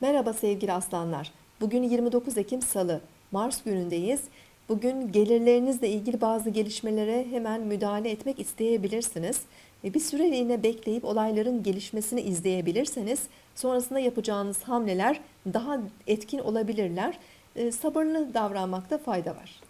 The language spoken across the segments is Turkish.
Merhaba sevgili aslanlar. Bugün 29 Ekim Salı. Mars günündeyiz. Bugün gelirlerinizle ilgili bazı gelişmelere hemen müdahale etmek isteyebilirsiniz. Ve bir süreliğine bekleyip olayların gelişmesini izleyebilirseniz sonrasında yapacağınız hamleler daha etkin olabilirler. E, Sabırlı davranmakta fayda var.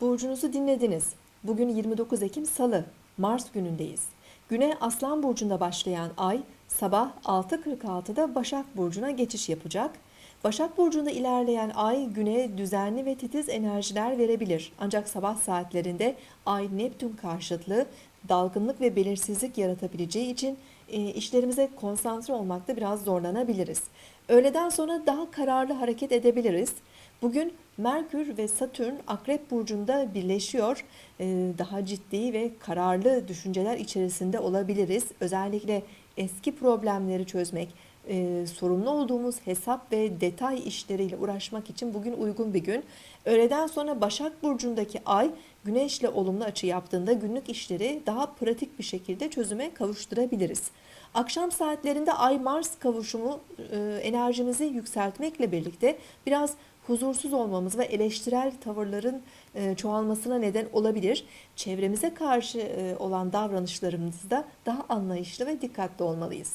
Burcunuzu dinlediniz. Bugün 29 Ekim Salı, Mars günündeyiz. Güne Aslan Burcu'nda başlayan ay sabah 6.46'da Başak Burcu'na geçiş yapacak. Başak Burcu'nda ilerleyen ay güne düzenli ve titiz enerjiler verebilir. Ancak sabah saatlerinde ay Neptün karşıtlığı dalgınlık ve belirsizlik yaratabileceği için e, işlerimize konsantre olmakta biraz zorlanabiliriz. Öğleden sonra daha kararlı hareket edebiliriz. Bugün Merkür ve Satürn Akrep Burcu'nda birleşiyor. Ee, Daha ciddi ve kararlı düşünceler içerisinde olabiliriz. Özellikle eski problemleri çözmek, e, sorumlu olduğumuz hesap ve detay işleriyle uğraşmak için bugün uygun bir gün. Öğleden sonra Başak Burcu'ndaki ay Güneş'le olumlu açı yaptığında günlük işleri daha pratik bir şekilde çözüme kavuşturabiliriz. Akşam saatlerinde Ay-Mars kavuşumu e, enerjimizi yükseltmekle birlikte biraz huzursuz olmamız ve eleştirel tavırların e, çoğalmasına neden olabilir. Çevremize karşı e, olan davranışlarımızda daha anlayışlı ve dikkatli olmalıyız.